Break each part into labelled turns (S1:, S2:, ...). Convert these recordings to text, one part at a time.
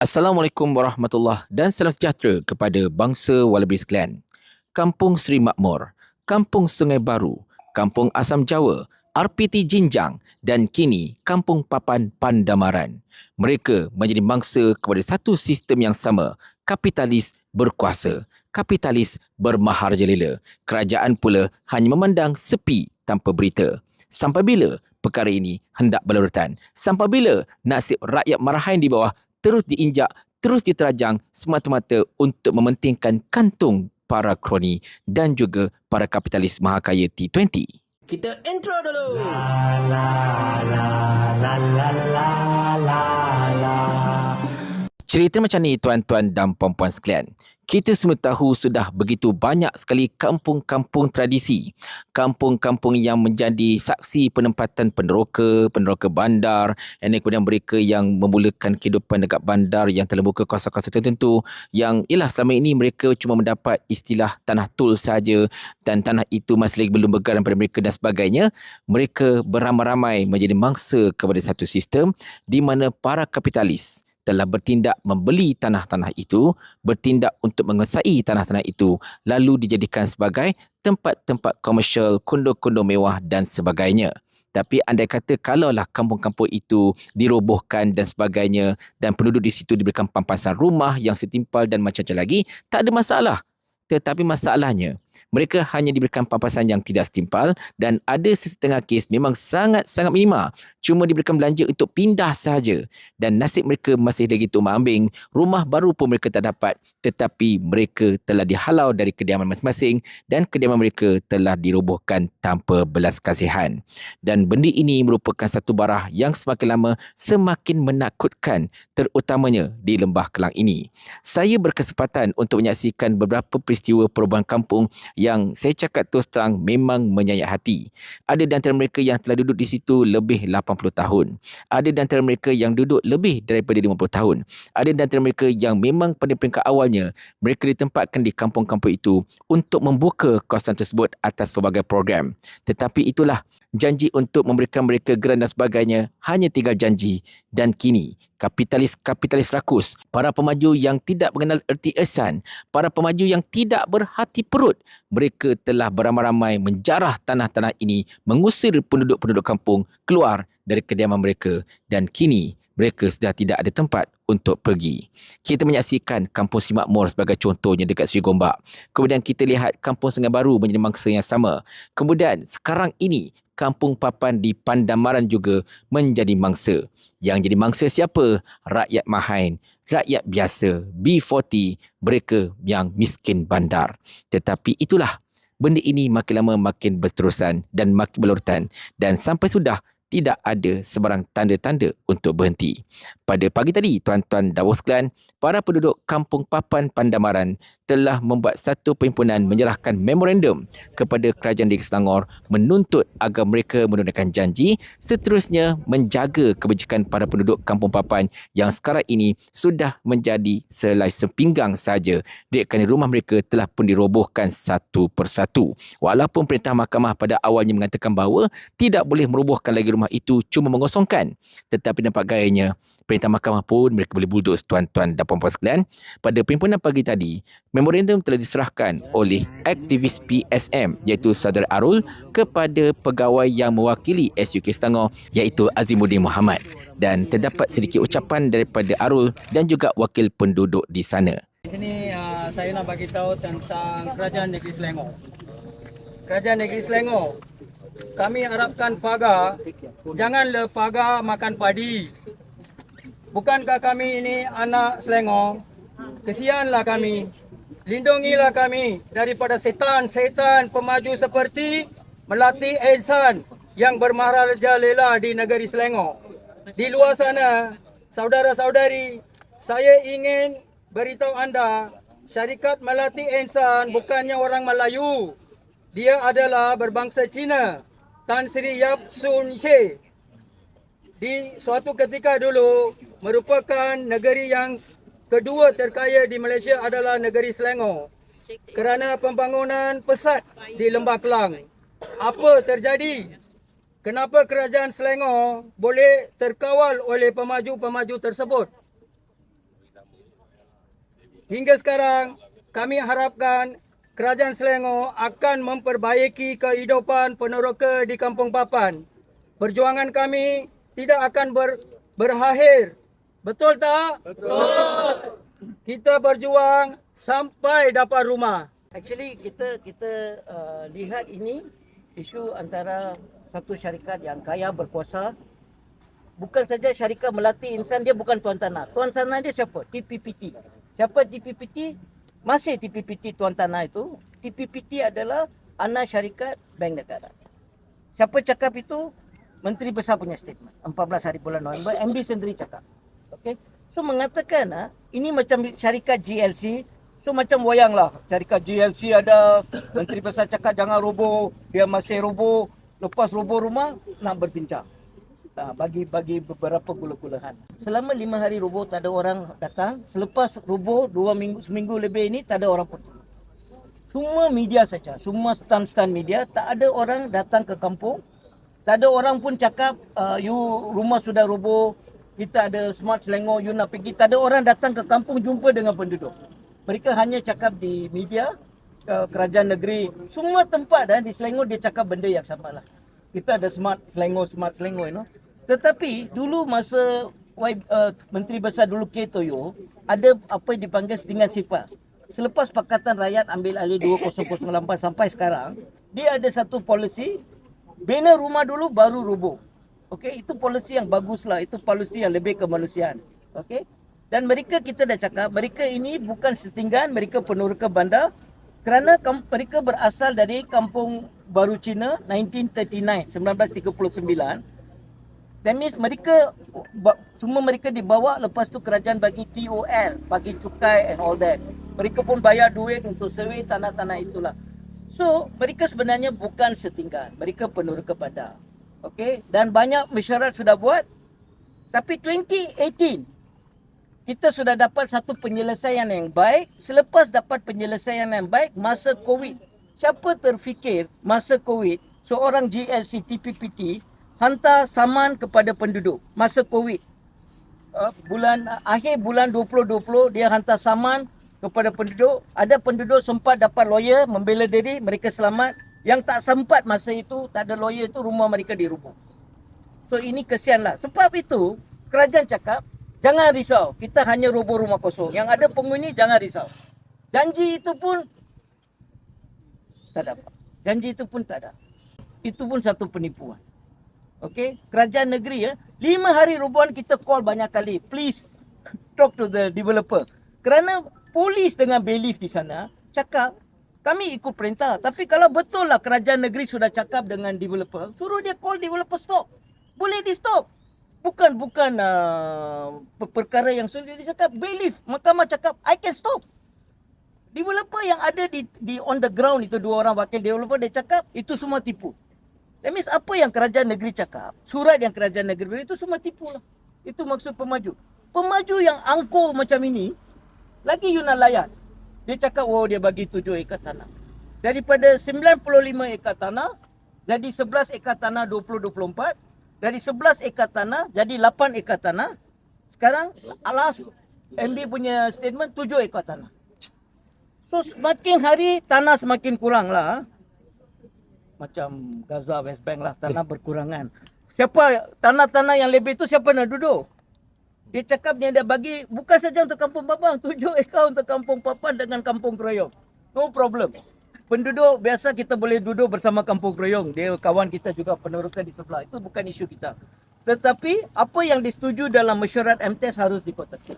S1: Assalamualaikum warahmatullahi dan salam sejahtera kepada bangsa Wallaby sekalian. Kampung Seri Makmur, Kampung Sungai Baru, Kampung Asam Jawa, RPT Jinjang dan kini Kampung Papan Pandamaran. Mereka menjadi mangsa kepada satu sistem yang sama, kapitalis berkuasa, kapitalis bermahar. Kerajaan pula hanya memandang sepi tanpa berita. Sampai bila perkara ini hendak berlarutan? Sampai bila nasib rakyat marahan di bawah terus diinjak, terus diterajang semata-mata untuk mementingkan kantung para kroni dan juga para kapitalis mahakaya T20.
S2: Kita intro dulu.
S1: Cerita macam ni tuan-tuan dan puan-puan sekalian. Kita semua tahu sudah begitu banyak sekali kampung-kampung tradisi. Kampung-kampung yang menjadi saksi penempatan peneroka, peneroka bandar dan kemudian mereka yang memulakan kehidupan dekat bandar yang terlembuka kawasan-kawasan tertentu yang ialah selama ini mereka cuma mendapat istilah tanah tul saja dan tanah itu masih lagi belum bergerak pada mereka dan sebagainya. Mereka beramai-ramai menjadi mangsa kepada satu sistem di mana para kapitalis telah bertindak membeli tanah-tanah itu, bertindak untuk mengesai tanah-tanah itu, lalu dijadikan sebagai tempat-tempat komersial, kondo-kondo mewah dan sebagainya. Tapi andai kata kalaulah kampung-kampung itu dirobohkan dan sebagainya dan penduduk di situ diberikan pampasan rumah yang setimpal dan macam-macam lagi, tak ada masalah. Tetapi masalahnya, mereka hanya diberikan pampasan yang tidak setimpal dan ada sesetengah kes memang sangat-sangat minima. Cuma diberikan belanja untuk pindah sahaja dan nasib mereka masih lagi tumbang ambing. Rumah baru pun mereka tak dapat tetapi mereka telah dihalau dari kediaman masing-masing dan kediaman mereka telah dirobohkan tanpa belas kasihan. Dan benda ini merupakan satu barah yang semakin lama semakin menakutkan terutamanya di Lembah Kelang ini. Saya berkesempatan untuk menyaksikan beberapa peristiwa perubahan kampung yang saya cakap terus terang memang menyayat hati. Ada di antara mereka yang telah duduk di situ lebih 80 tahun. Ada di antara mereka yang duduk lebih daripada 50 tahun. Ada di antara mereka yang memang pada peringkat awalnya mereka ditempatkan di kampung-kampung itu untuk membuka kawasan tersebut atas pelbagai program. Tetapi itulah janji untuk memberikan mereka geran dan sebagainya hanya tinggal janji dan kini kapitalis-kapitalis rakus, para pemaju yang tidak mengenal erti esan, para pemaju yang tidak berhati perut, mereka telah beramai-ramai menjarah tanah-tanah ini, mengusir penduduk-penduduk kampung keluar dari kediaman mereka dan kini mereka sudah tidak ada tempat untuk pergi. Kita menyaksikan Kampung Simakmur sebagai contohnya dekat Seri Gombak. Kemudian kita lihat Kampung Sungai Baru menjadi mangsa yang sama. Kemudian sekarang ini Kampung Papan di Pandamaran juga menjadi mangsa. Yang jadi mangsa siapa? Rakyat Mahain, rakyat biasa, B40, mereka yang miskin bandar. Tetapi itulah, benda ini makin lama makin berterusan dan makin berlarutan. Dan sampai sudah tidak ada sebarang tanda-tanda untuk berhenti. Pada pagi tadi, tuan-tuan dan sekalian, para penduduk Kampung Papan Pandamaran telah membuat satu perhimpunan menyerahkan memorandum kepada Kerajaan Negeri Selangor menuntut agar mereka menunaikan janji seterusnya menjaga kebajikan para penduduk Kampung Papan yang sekarang ini sudah menjadi selai sepinggang saja kerana rumah mereka telah pun dirobohkan satu persatu. Walaupun perintah mahkamah pada awalnya mengatakan bahawa tidak boleh merobohkan lagi rumah mahkamah itu cuma mengosongkan. Tetapi nampak gayanya, perintah mahkamah pun mereka boleh bulldoze tuan-tuan dan puan-puan sekalian. Pada perhimpunan pagi tadi, memorandum telah diserahkan oleh aktivis PSM iaitu Saudara Arul kepada pegawai yang mewakili SUK Selangor iaitu Azimuddin Muhammad. Dan terdapat sedikit ucapan daripada Arul dan juga wakil penduduk di sana.
S3: Di sini uh, saya nak bagi tahu tentang Kerajaan Negeri Selangor. Kerajaan Negeri Selangor kami harapkan pagar janganlah pagar makan padi. Bukankah kami ini anak Selangor? Kesianlah kami. Lindungilah kami daripada setan-setan pemaju seperti Melati Edsan yang bermaharajalela di negeri Selangor. Di luar sana, saudara-saudari, saya ingin beritahu anda, syarikat Melati Edsan bukannya orang Melayu. Dia adalah berbangsa Cina. Tan Sri Yap Sun She di suatu ketika dulu merupakan negeri yang kedua terkaya di Malaysia adalah negeri Selangor kerana pembangunan pesat di Lembah Kelang. Apa terjadi? Kenapa kerajaan Selangor boleh terkawal oleh pemaju-pemaju tersebut? hingga sekarang kami harapkan Kerajaan Selangor akan memperbaiki kehidupan peneroka di Kampung Papan. Perjuangan kami tidak akan ber, berakhir. Betul tak? Betul. Kita berjuang sampai dapat rumah.
S2: Actually kita kita uh, lihat ini isu antara satu syarikat yang kaya berkuasa bukan saja syarikat melatih insan dia bukan tuan tanah. Tuan tanah dia siapa? TPPT. Siapa TPPT? Masih TPPT tuan tanah itu. TPPT adalah anak syarikat bank negara. Siapa cakap itu? Menteri Besar punya statement. 14 hari bulan November MB sendiri cakap. Okay. So mengatakan ah ini macam syarikat GLC So macam wayang lah Syarikat GLC ada Menteri Besar cakap jangan roboh Dia masih roboh Lepas roboh rumah Nak berbincang ha, Bagi bagi beberapa gula-gulahan Selama lima hari roboh tak ada orang datang. Selepas roboh dua minggu seminggu lebih ini Tak ada orang pun. Semua media saja Semua stand-stand media Tak ada orang datang ke kampung. Tak ada orang pun cakap uh, You rumah sudah roboh kita ada smart Selangor you nak pergi. Tak ada orang datang ke kampung jumpa dengan penduduk. Mereka hanya cakap di media uh, kerajaan negeri. Semua tempat eh, di Selangor dia cakap benda yang sama lah kita ada smart Selangor smart Selangor you know tetapi dulu masa uh, Menteri Besar dulu K Toyo ada apa yang dipanggil setinggan sifat selepas Pakatan Rakyat ambil alih 2008 sampai sekarang dia ada satu polisi bina rumah dulu baru rubuh Okey, itu polisi yang bagus lah. Itu polisi yang lebih kemanusiaan. Okey. Dan mereka kita dah cakap, mereka ini bukan setinggan, mereka peneroka bandar kerana mereka berasal dari Kampung Baru Cina 1939, 1939. That means mereka semua mereka dibawa lepas tu kerajaan bagi TOL, bagi cukai and all that. Mereka pun bayar duit untuk survey tanah-tanah itulah. So, mereka sebenarnya bukan setinggan. Mereka peneroka bandar. Okey, dan banyak mesyuarat sudah buat. Tapi 2018 kita sudah dapat satu penyelesaian yang baik. Selepas dapat penyelesaian yang baik masa COVID. Siapa terfikir masa COVID seorang GLC TPPT hantar saman kepada penduduk masa COVID. Uh, bulan uh, akhir bulan 2020 dia hantar saman kepada penduduk. Ada penduduk sempat dapat lawyer membela diri, mereka selamat. Yang tak sempat masa itu tak ada lawyer itu rumah mereka dirubuh. So ini kesian lah. Sebab itu kerajaan cakap jangan risau. Kita hanya roboh rumah kosong. Yang ada penghuni jangan risau. Janji itu pun tak dapat. Janji itu pun tak ada. Itu pun satu penipuan. Okey, kerajaan negeri ya. Lima hari rubuhan kita call banyak kali. Please talk to the developer. Kerana polis dengan bailiff di sana cakap kami ikut perintah. Tapi kalau betul lah kerajaan negeri sudah cakap dengan developer, suruh dia call developer stop. Boleh di stop. Bukan bukan uh, perkara yang sudah dia cakap bailiff. Mahkamah cakap I can stop. Developer yang ada di di on the ground itu dua orang wakil developer dia cakap itu semua tipu. That means apa yang kerajaan negeri cakap, surat yang kerajaan negeri beri itu semua tipu lah. Itu maksud pemaju. Pemaju yang angkuh macam ini, lagi you nak layan. Dia cakap, oh dia bagi 7 ekar tanah. Daripada 95 ekar tanah, jadi 11 ekar tanah 2024. Dari 11 ekar tanah, jadi 8 ekar tanah. Sekarang, alas MB punya statement 7 ekar tanah. So semakin hari tanah semakin kurang lah. Macam Gaza, West Bank lah, tanah berkurangan. Siapa tanah-tanah yang lebih tu siapa nak duduk? Dia cakap dia dah bagi bukan saja untuk kampung Papang, tujuh ekar untuk kampung Papan dengan kampung Kroyong. No problem. Penduduk biasa kita boleh duduk bersama kampung Kroyong. Dia kawan kita juga peneroka di sebelah. Itu bukan isu kita. Tetapi apa yang disetujui dalam mesyuarat MTS harus dikotakan.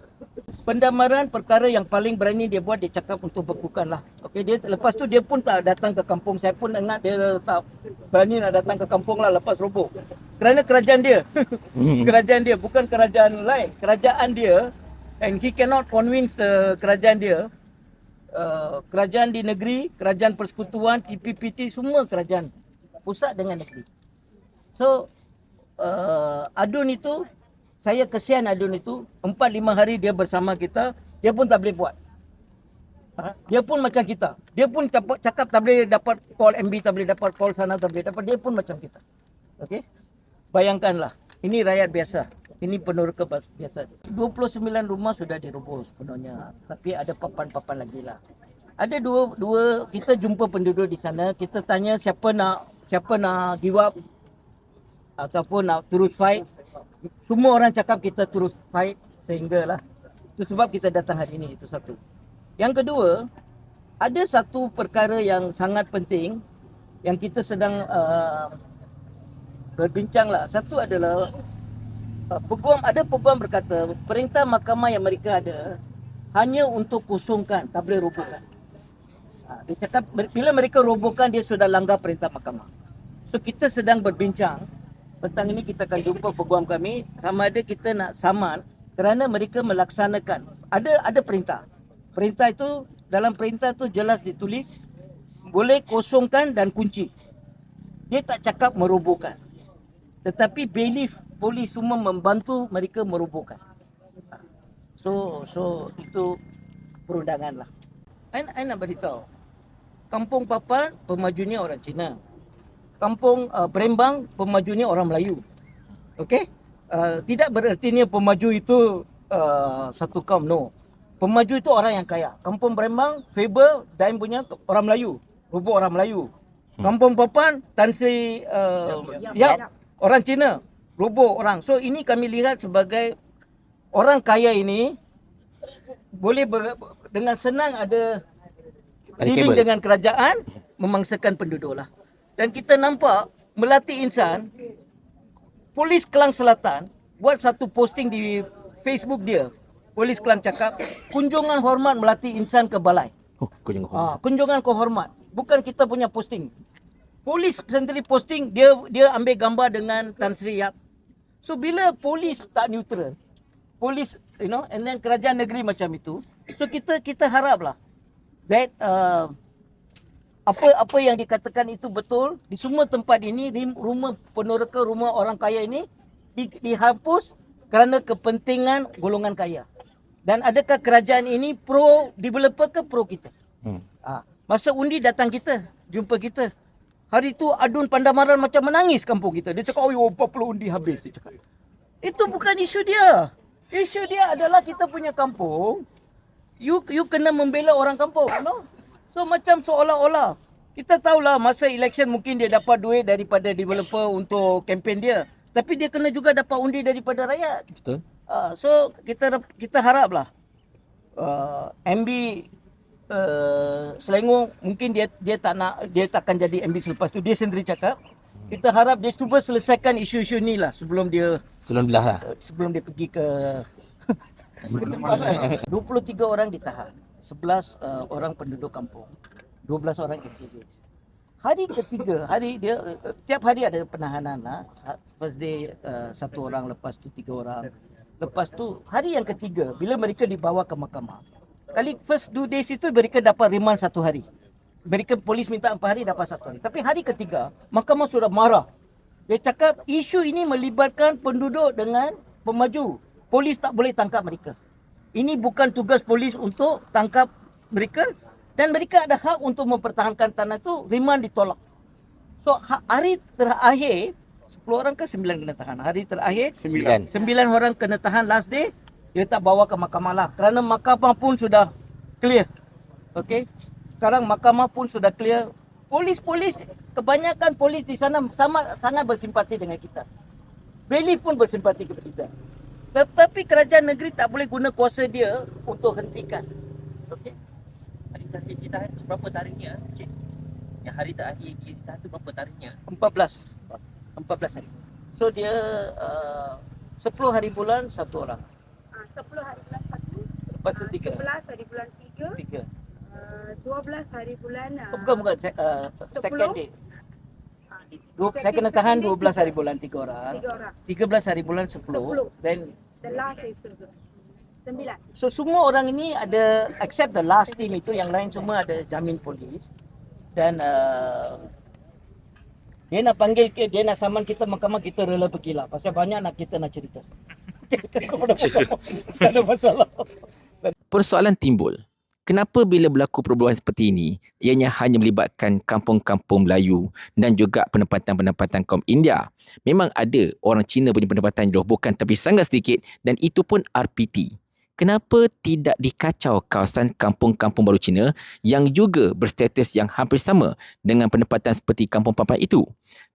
S2: Pendamaran perkara yang paling berani dia buat dia cakap untuk bekukan lah. Okey dia lepas tu dia pun tak datang ke kampung. Saya pun ingat dia tak berani nak datang ke kampung lah lepas roboh. Kerana kerajaan dia. kerajaan dia bukan kerajaan lain. Kerajaan dia and he cannot convince the kerajaan dia Uh, kerajaan di negeri, kerajaan persekutuan, TPPT semua kerajaan pusat dengan negeri. So uh, adun itu saya kesian adun itu 4 5 hari dia bersama kita, dia pun tak boleh buat. Ha? Dia pun macam kita. Dia pun cakap, tak boleh dapat call MB, tak boleh dapat call sana, tak boleh dapat. Dia pun macam kita. Okey? Bayangkanlah, ini rakyat biasa. Ini peneroka bas- biasa. 29 rumah sudah diroboh sepenuhnya. Tapi ada papan-papan lagi lah. Ada dua dua kita jumpa penduduk di sana, kita tanya siapa nak siapa nak give up ataupun nak terus fight. Semua orang cakap kita terus fight sehinggalah. Itu sebab kita datang hari ini itu satu. Yang kedua, ada satu perkara yang sangat penting yang kita sedang uh, berbincang lah. Satu adalah uh, peguam ada peguam berkata perintah mahkamah yang mereka ada hanya untuk kosongkan, tak boleh robohkan. Ha, dia cakap bila mereka robohkan dia sudah langgar perintah mahkamah. So kita sedang berbincang petang ini kita akan jumpa peguam kami sama ada kita nak saman kerana mereka melaksanakan ada ada perintah. Perintah itu dalam perintah tu jelas ditulis boleh kosongkan dan kunci. Dia tak cakap merobohkan. Tetapi bailiff polis semua membantu mereka merobohkan. So so itu perundangan lah. I nak beritahu. Kampung Papan pemajunya orang Cina. Kampung uh, Brembang pemajunya orang Melayu. Okey? Uh, tidak berertinya pemaju itu uh, satu kaum no. Pemaju itu orang yang kaya. Kampung Brembang, Faber, Daim punya orang Melayu. Rubuh orang Melayu. Kampung Papan, Tan Sri uh, ya, orang Cina. Rubuh orang. So ini kami lihat sebagai orang kaya ini boleh ber, dengan senang ada dealing dengan kerajaan memangsakan penduduk lah. Dan kita nampak Melati Insan Polis Kelang Selatan buat satu posting di Facebook dia. Polis Kelang cakap kunjungan hormat Melati Insan ke balai.
S1: Oh, kau jangan
S2: Ah, kunjungan kehormat. Bukan kita punya posting. Polis sendiri posting dia dia ambil gambar dengan Tan Sri Yap. So bila polis tak neutral, polis you know and then kerajaan negeri macam itu, so kita kita haraplah that uh, apa apa yang dikatakan itu betul di semua tempat ini rumah peneroka rumah orang kaya ini di, dihapus kerana kepentingan golongan kaya. Dan adakah kerajaan ini pro developer ke pro kita?
S1: Hmm.
S2: Ha, masa undi datang kita, jumpa kita. Hari tu Adun Pandamaran macam menangis kampung kita. Dia cakap, oh 40 undi habis. Dia cakap. Itu bukan isu dia. Isu dia adalah kita punya kampung. You you kena membela orang kampung. No? So macam seolah-olah. Kita tahulah masa election mungkin dia dapat duit daripada developer untuk kempen dia. Tapi dia kena juga dapat undi daripada rakyat.
S1: Betul.
S2: Uh, so kita kita haraplah uh, MB uh, Selangor mungkin dia dia tak nak dia takkan jadi MB selepas tu dia sendiri cakap kita harap dia cuba selesaikan isu-isu ni lah sebelum dia
S1: Sebelum belah lah.
S2: sebelum dia pergi ke 23 orang ditahan 11 uh, orang penduduk kampung. 12 orang aktivis hari ketiga hari dia uh, tiap hari ada penahanan lah. Ha- first day uh, satu orang lepas tu tiga orang. Lepas tu hari yang ketiga bila mereka dibawa ke mahkamah. Kali first two days itu mereka dapat remand satu hari. Mereka polis minta empat hari dapat satu hari. Tapi hari ketiga mahkamah sudah marah. Dia cakap isu ini melibatkan penduduk dengan pemaju. Polis tak boleh tangkap mereka. Ini bukan tugas polis untuk tangkap mereka dan mereka ada hak untuk mempertahankan tanah itu remand ditolak. So ha- hari terakhir 10 orang ke 9 kena tahan. Hari terakhir
S1: Sembilan.
S2: 9 orang kena tahan last day dia tak bawa ke mahkamah lah kerana mahkamah pun sudah clear. Okey. Sekarang mahkamah pun sudah clear. Polis-polis kebanyakan polis di sana sama sangat bersimpati dengan kita. Bailiff pun bersimpati kepada kita. Tetapi kerajaan negeri tak boleh guna kuasa dia untuk hentikan. Okey.
S4: Hari terakhir ditahan tu berapa tarikhnya Cik? Yang hari terakhir dia ditahan tu berapa tarikhnya?
S2: 14 14 hari. So dia uh, 10 hari bulan satu orang.
S5: Ah, 10 hari bulan 1
S2: Lepas tu tiga.
S5: 11 hari bulan 3
S2: Tiga.
S5: uh, 12 hari bulan uh,
S2: Oh, bukan bukan se- uh, second day. Dua, saya kena
S5: Second-
S2: tahan
S5: second day
S2: 12 hari bulan tiga orang.
S5: 3 orang
S2: 13 hari bulan 10.
S5: 10.
S2: Then
S5: the last is 9
S2: so semua orang ini ada except the last team itu yang lain semua ada jamin polis dan uh, dia nak panggil ke dia nak saman kita mahkamah kita rela pergilah pasal banyak nak kita nak cerita. Tak ada masalah.
S1: Persoalan timbul. Kenapa bila berlaku perbualan seperti ini, ianya hanya melibatkan kampung-kampung Melayu dan juga penempatan-penempatan kaum India? Memang ada orang Cina punya penempatan bukan tapi sangat sedikit dan itu pun RPT. Kenapa tidak dikacau kawasan kampung-kampung baru Cina yang juga berstatus yang hampir sama dengan penempatan seperti kampung papan itu?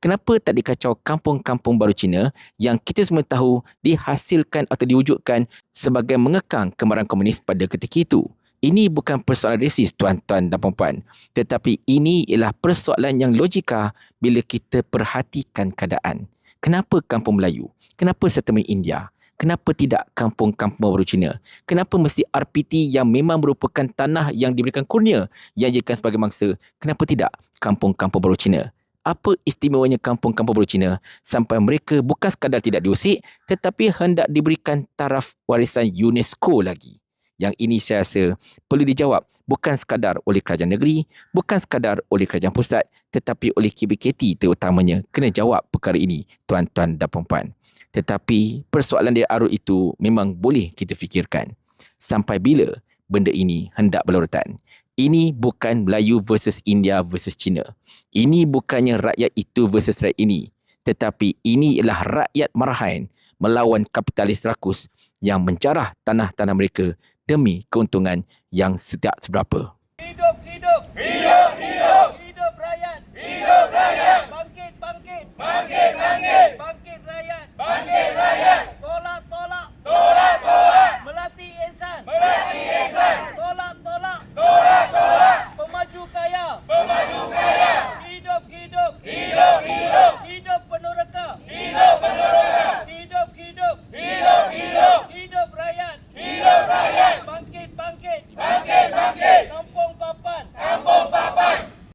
S1: Kenapa tak dikacau kampung-kampung baru Cina yang kita semua tahu dihasilkan atau diwujudkan sebagai mengekang kemarahan komunis pada ketika itu? Ini bukan persoalan resis tuan-tuan dan puan-puan. Tetapi ini ialah persoalan yang logika bila kita perhatikan keadaan. Kenapa kampung Melayu? Kenapa settlement India? Kenapa tidak kampung-kampung baru Cina? Kenapa mesti RPT yang memang merupakan tanah yang diberikan kurnia yang dijadikan sebagai mangsa? Kenapa tidak kampung-kampung baru Cina? Apa istimewanya kampung-kampung baru Cina sampai mereka bukan sekadar tidak diusik tetapi hendak diberikan taraf warisan UNESCO lagi? Yang ini saya rasa perlu dijawab bukan sekadar oleh kerajaan negeri, bukan sekadar oleh kerajaan pusat tetapi oleh KBKT terutamanya kena jawab perkara ini tuan-tuan dan puan-puan. Tetapi persoalan dia arut itu memang boleh kita fikirkan. Sampai bila benda ini hendak berlarutan? Ini bukan Melayu versus India versus China. Ini bukannya rakyat itu versus rakyat ini. Tetapi ini ialah rakyat marahan melawan kapitalis rakus yang menjarah tanah-tanah mereka demi keuntungan yang setiap seberapa.